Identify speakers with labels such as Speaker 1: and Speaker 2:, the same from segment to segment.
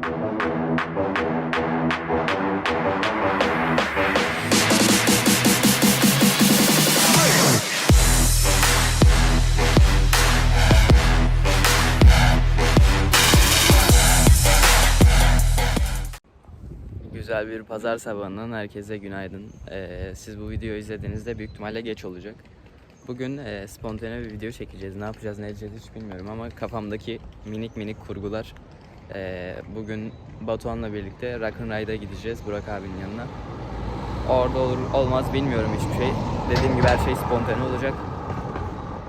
Speaker 1: Güzel bir pazar sabahından herkese günaydın. Ee, siz bu videoyu izlediğinizde büyük ihtimalle geç olacak. Bugün e, spontane bir video çekeceğiz. Ne yapacağız, ne edeceğiz hiç bilmiyorum ama kafamdaki minik minik kurgular. Ee, bugün Batuhan'la birlikte Rock'n'Ride'a gideceğiz Burak abinin yanına. Orada olur olmaz bilmiyorum hiçbir şey. Dediğim gibi her şey spontane olacak.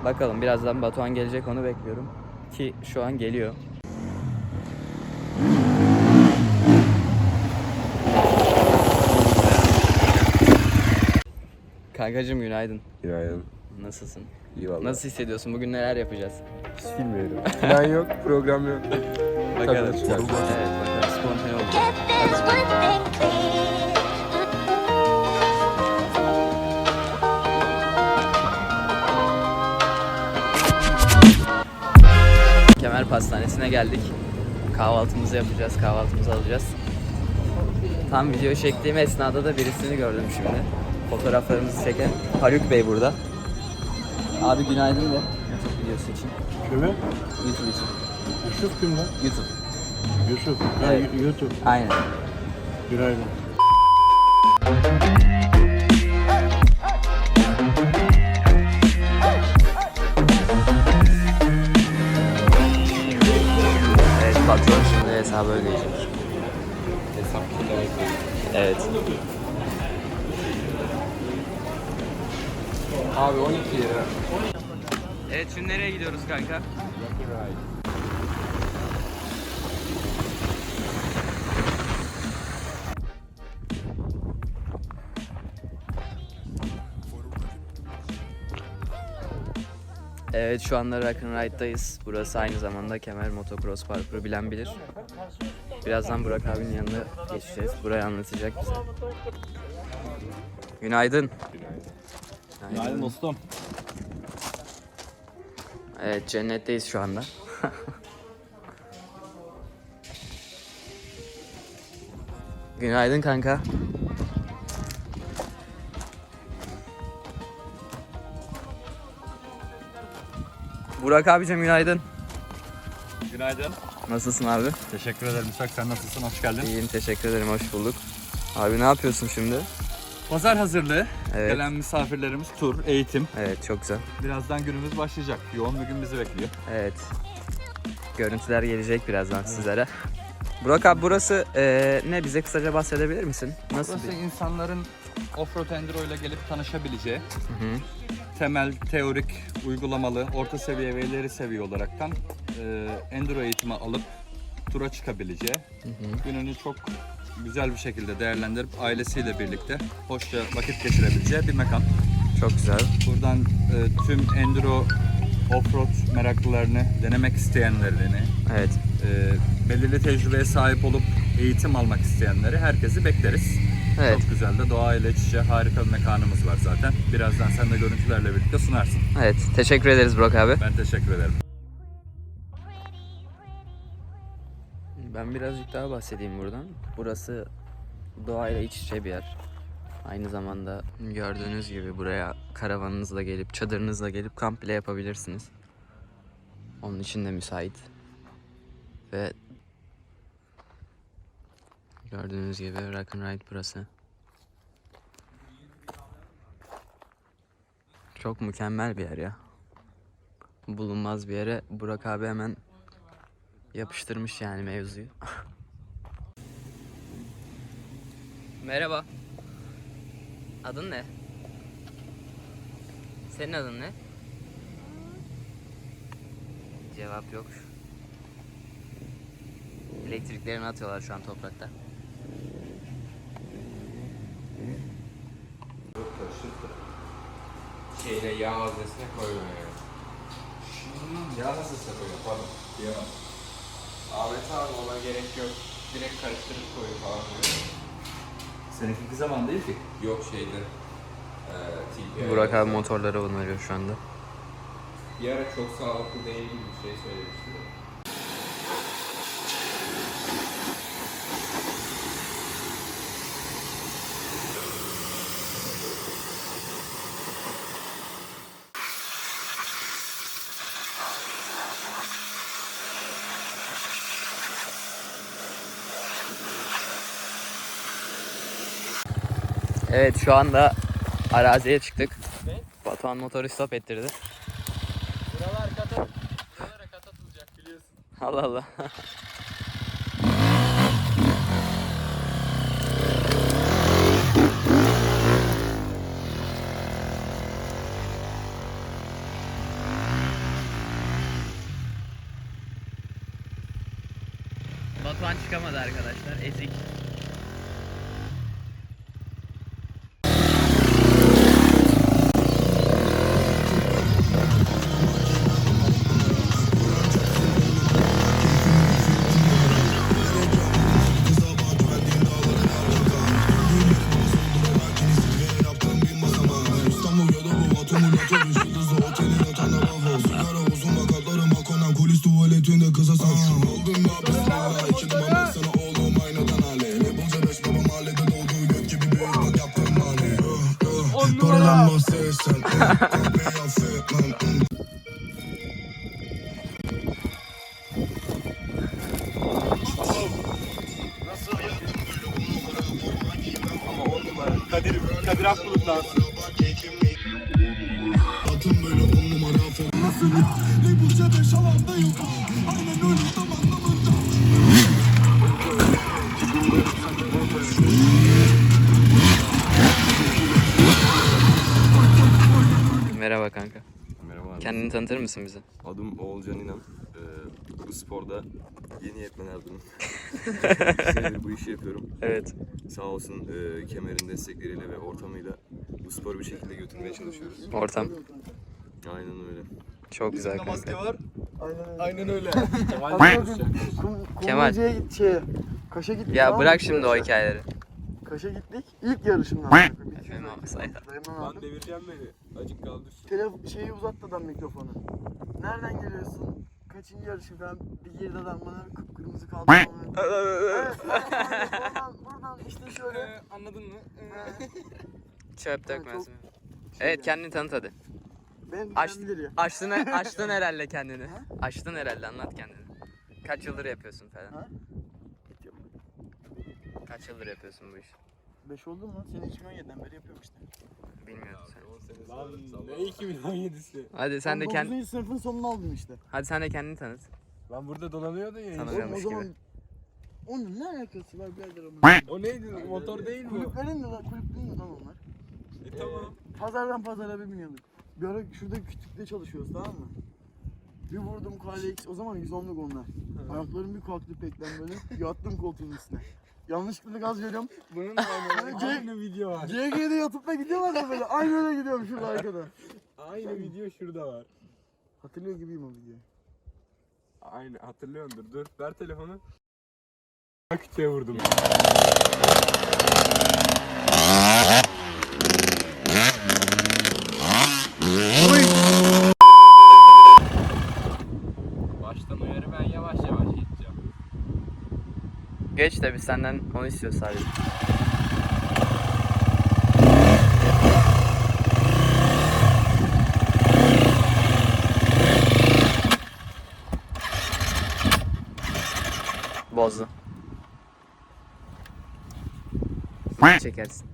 Speaker 1: Bakalım birazdan Batuhan gelecek onu bekliyorum. Ki şu an geliyor. Kankacığım günaydın.
Speaker 2: Günaydın.
Speaker 1: Nasılsın?
Speaker 2: İyi valla.
Speaker 1: Nasıl hissediyorsun? Bugün neler yapacağız?
Speaker 2: Hiç bilmiyorum. Plan yok, program yok.
Speaker 1: Evet. Spontane
Speaker 3: there's one thing clear,
Speaker 1: Kemer Pastanesi'ne geldik. Kahvaltımızı yapacağız, kahvaltımızı alacağız. Tam video çektiğim esnada da birisini gördüm şimdi. Fotoğraflarımızı çeken Haluk Bey burada. Abi günaydın de YouTube videosu için.
Speaker 4: Kime?
Speaker 1: YouTube için.
Speaker 4: Yusuf kim lan?
Speaker 1: YouTube.
Speaker 4: Yusuf. Ha,
Speaker 1: Evet.
Speaker 4: YouTube.
Speaker 1: Aynen.
Speaker 4: Günaydın.
Speaker 1: Evet patron şimdi hesabı ödeyecek.
Speaker 2: Hesap
Speaker 1: Evet.
Speaker 2: Abi 12 lira.
Speaker 1: Evet şimdi nereye gidiyoruz kanka? Evet şu anda Rock'n'Ride'dayız. Burası aynı zamanda Kemer Motocross Parkuru bilen bilir. Birazdan Burak abinin yanına geçeceğiz. Burayı anlatacak bize. Günaydın. Günaydın.
Speaker 4: dostum.
Speaker 1: Evet cennetteyiz şu anda. Günaydın kanka. Burak abicim günaydın.
Speaker 4: Günaydın.
Speaker 1: Nasılsın abi?
Speaker 4: Teşekkür ederim İshak. Sen nasılsın? Hoş geldin.
Speaker 1: İyiyim teşekkür ederim hoş bulduk. Abi ne yapıyorsun şimdi?
Speaker 4: Pazar hazırlığı.
Speaker 1: Evet.
Speaker 4: Gelen misafirlerimiz tur, eğitim.
Speaker 1: Evet çok güzel.
Speaker 4: Birazdan günümüz başlayacak. Yoğun bir gün bizi bekliyor.
Speaker 1: Evet. Görüntüler gelecek birazdan sizlere. Burak abi burası eee, ne bize kısaca bahsedebilir misin? Nasıl
Speaker 4: Burası
Speaker 1: bir?
Speaker 4: insanların offroad enduro ile gelip tanışabileceği
Speaker 1: Hı hı.
Speaker 4: Temel, teorik, uygulamalı, orta seviye ve ileri seviye olaraktan e, enduro eğitimi alıp tura çıkabileceği, gününü çok güzel bir şekilde değerlendirip ailesiyle birlikte hoşça vakit geçirebileceği bir mekan.
Speaker 1: Çok güzel.
Speaker 4: Buradan e, tüm enduro offroad meraklılarını, denemek isteyenlerini,
Speaker 1: Evet.
Speaker 4: e, belirli tecrübeye sahip olup eğitim almak isteyenleri herkesi bekleriz.
Speaker 1: Evet.
Speaker 4: Çok güzel de doğayla iç içe harika bir mekanımız var zaten. Birazdan sen de görüntülerle birlikte sunarsın.
Speaker 1: Evet. Teşekkür ederiz Burak abi.
Speaker 4: Ben teşekkür ederim.
Speaker 1: Ben birazcık daha bahsedeyim buradan. Burası doğayla iç içe bir yer. Aynı zamanda gördüğünüz gibi buraya karavanınızla gelip, çadırınızla gelip kamp bile yapabilirsiniz. Onun için de müsait. Ve gördüğünüz gibi Rock'n'Ride burası. Çok mükemmel bir yer ya. Bulunmaz bir yere Burak abi hemen yapıştırmış yani mevzuyu. Merhaba. Adın ne? Senin adın ne? Cevap yok. Elektriklerini atıyorlar şu an toprakta.
Speaker 2: Şeyle yağ haznesine koymuyor. Yağ haznesine koyuyor pardon. Diyemem. Ahmet abi ona gerek yok. Direkt karıştırıp koyuyor falan diyor.
Speaker 4: Seninki zaman değil ki.
Speaker 2: Yok şeyde. E, TPI.
Speaker 1: Burak abi motorları onarıyor şu anda.
Speaker 2: Bir ara çok sağlıklı değil gibi bir şey söylemişti. de.
Speaker 1: Evet şu anda araziye çıktık. Batuhan motoru stop ettirdi.
Speaker 2: Buralar kata, buralara kat atılacak biliyorsun.
Speaker 1: Allah Allah. Batuhan çıkamadı arkadaşlar. Ezik.
Speaker 5: Affetmem mm.
Speaker 2: Kadir, Kadir Akbulut dansı.
Speaker 5: Atım böyle on numara Nasıl Labelce beş alanda yok Aynen öyle tam anlamında
Speaker 1: Kendini tanıtır mısın bize?
Speaker 6: Adım Oğulcan İnan. Ee, bu sporda yeni yetmelerdim. Senedir bu işi yapıyorum.
Speaker 1: Evet.
Speaker 6: Sağ olsun e, kemerin destekleriyle ve ortamıyla bu sporu bir şekilde götürmeye çalışıyoruz.
Speaker 1: Ortam.
Speaker 6: Aynen öyle.
Speaker 1: Çok güzel kanka.
Speaker 2: Aynen öyle.
Speaker 1: Kemal.
Speaker 7: Kumluca'ya git şeye. Kaş'a gittik.
Speaker 1: Ya bırak şimdi o hikayeleri.
Speaker 7: Kaş'a gittik. İlk yarışımdan.
Speaker 1: Efendim.
Speaker 7: Dayımdan aldım.
Speaker 2: devireceğim beni. Acık kaldı üstüne.
Speaker 7: Telefon şeyi uzattı adam mikrofonu. Nereden geliyorsun? Kaçıncı yarışın falan bir girdi adam bana bir kıpkırmızı kaldı. evet, buradan, buradan işte şöyle.
Speaker 2: Anladın mı?
Speaker 1: Çöp
Speaker 7: çok-
Speaker 1: dökmez mi? Evet kendini tanıt hadi.
Speaker 7: Ben
Speaker 1: Aç,
Speaker 7: bilir ya.
Speaker 1: açtın, açtın herhalde kendini. Açtın herhalde anlat kendini. Kaç yıldır yapıyorsun falan?
Speaker 7: Ha?
Speaker 1: Kaç yıldır yapıyorsun bu işi?
Speaker 7: 5 oldu mu? Seni 2017'den beri yapıyorum işte.
Speaker 1: Bilmiyordum sen.
Speaker 2: Lan ne 2017'si?
Speaker 1: Hadi sen de kendi
Speaker 7: 9. sınıfın sonunu aldım işte.
Speaker 1: hadi sen de kendini tanıt.
Speaker 2: Lan burada dolanıyordun ya.
Speaker 1: Tanı-
Speaker 7: Oğlum o zaman
Speaker 1: gibi.
Speaker 7: onun ne alakası var birader onun?
Speaker 2: O neydi? Motor değil mi? o?
Speaker 7: Kulüplerin mi lan? Kulüp değil mi lan onlar?
Speaker 2: E tamam.
Speaker 7: Pazardan pazara bir biniyorduk. Bir ara şurada kütükte çalışıyoruz tamam mı? Bir vurdum KLX o zaman 110'luk onlar. Ayaklarım bir kalktı pekten böyle yattım koltuğun üstüne. Yanlışlıkla gaz veriyorum.
Speaker 2: Bunun da aynı,
Speaker 7: C-
Speaker 2: aynı video var.
Speaker 7: CG'de yatıp da gidiyorlar ya böyle. Aynı öyle gidiyorum şurada arkada.
Speaker 2: Aynı video şurada var.
Speaker 7: Hatırlıyor gibiyim o videoyu.
Speaker 2: Aynı hatırlıyordur. Dur ver telefonu. Küçüğe vurdum.
Speaker 1: De biz senden onu istiyoruz sadece. Bozdu. Çekersin.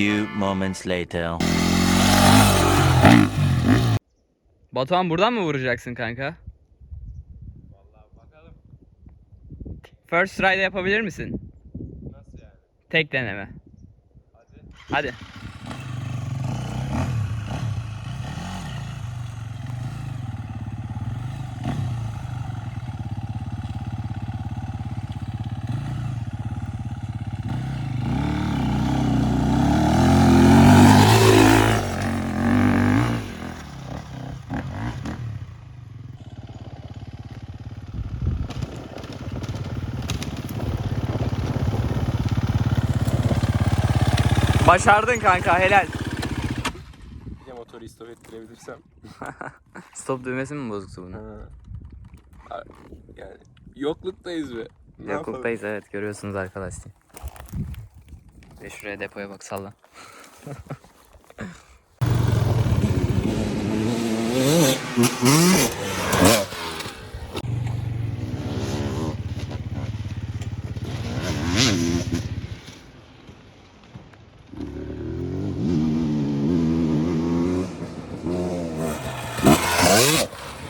Speaker 8: Few moments later.
Speaker 1: Batuhan buradan mı vuracaksın kanka?
Speaker 2: Vallahi bakalım.
Speaker 1: First try'de yapabilir misin?
Speaker 2: Nasıl yani?
Speaker 1: Tek deneme.
Speaker 2: Hadi.
Speaker 1: Hadi. Başardın kanka helal.
Speaker 6: Bir de motoru istop ettirebilirsem.
Speaker 1: Stop düğmesi mi bozuktu bunun?
Speaker 6: Ha. Yani yokluktayız be. Ne yapalım?
Speaker 1: Yokuldayız evet görüyorsunuz arkadaşlar. Ve şuraya depoya bak salla.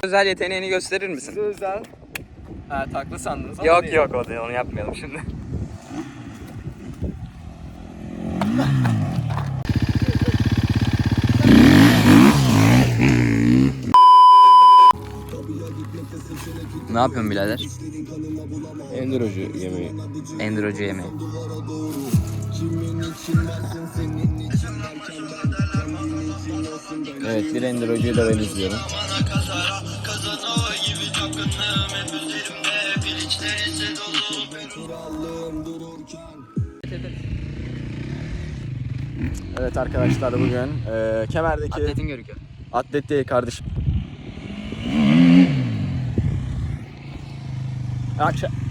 Speaker 1: Özel yeteneğini gösterir misin?
Speaker 7: Özel.
Speaker 2: Ha taklı sandınız ama
Speaker 1: Yok
Speaker 2: değil.
Speaker 1: yok o değil onu yapmayalım şimdi. ne yapıyorsun birader?
Speaker 6: Endurocu yemeği.
Speaker 1: Endurocu yemeği.
Speaker 6: Evet bir endurocuyu da ben izliyorum.
Speaker 2: Evet arkadaşlar bugün e, kemerdeki
Speaker 1: Atletin görüküyor.
Speaker 2: atlet değil kardeşim.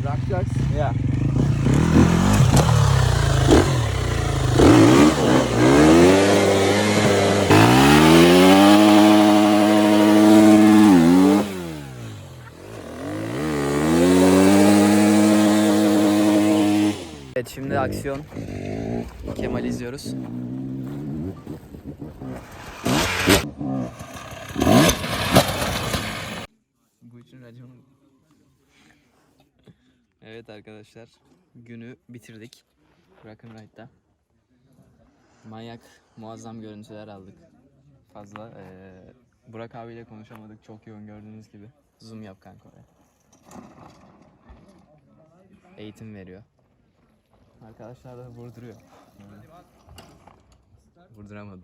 Speaker 2: Rock jacks, yeah.
Speaker 1: Şimdi aksiyon. Kemal izliyoruz. Bu için raconu... Evet arkadaşlar günü bitirdik. Rock'n'Ride'da. Manyak muazzam görüntüler aldık. Fazla eee Burak abiyle konuşamadık çok yoğun gördüğünüz gibi. Zoom yap kanka oraya. Eğitim veriyor. Arkadaşlar da vurduruyor. Vurduramadı.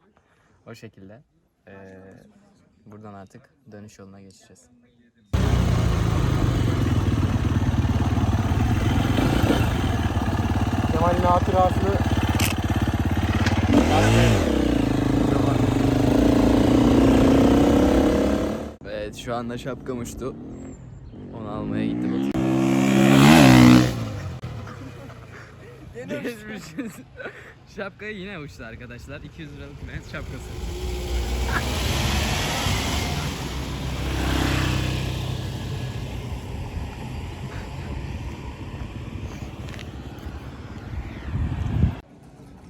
Speaker 1: o şekilde. eee, buradan artık dönüş yoluna geçeceğiz.
Speaker 2: Kemal'in hatırasını
Speaker 1: Evet şu anda şapkam uçtu. Onu almaya gitti Batu. Geçmişiz. Şapka yine uçtu arkadaşlar. 200 liralık mehmet şapkası.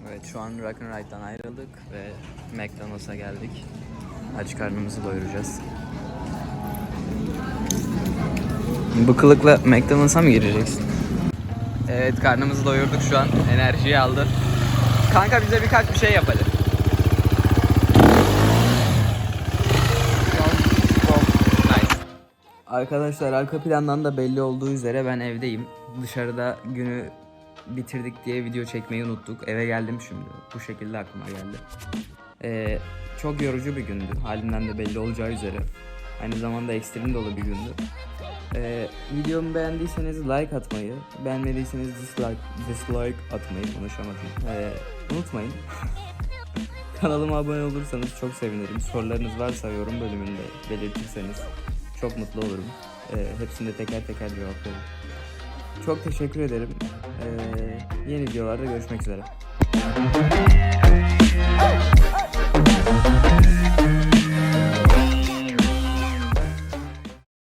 Speaker 1: Evet şu an Rock'n'Ride'dan ayrıldık ve McDonald's'a geldik. Aç karnımızı doyuracağız. Bu McDonald's'a mı gireceksin? Evet karnımızı doyurduk şu an. Enerjiyi aldı. Kanka bize birkaç bir şey yap hadi. Nice. Arkadaşlar arka plandan da belli olduğu üzere ben evdeyim. Dışarıda günü bitirdik diye video çekmeyi unuttuk. Eve geldim şimdi. Bu şekilde aklıma geldi. Ee, çok yorucu bir gündü. Halinden de belli olacağı üzere. Aynı zamanda ekstrem dolu bir gündü. Ee, videomu beğendiyseniz like atmayı, beğenmediyseniz dislike, dislike atmayı konuşamadım. Ee, unutmayın. Kanalıma abone olursanız çok sevinirim. Sorularınız varsa yorum bölümünde belirtirseniz çok mutlu olurum. Ee, hepsinde teker teker cevaplarım. Çok teşekkür ederim. Ee, yeni videolarda görüşmek üzere.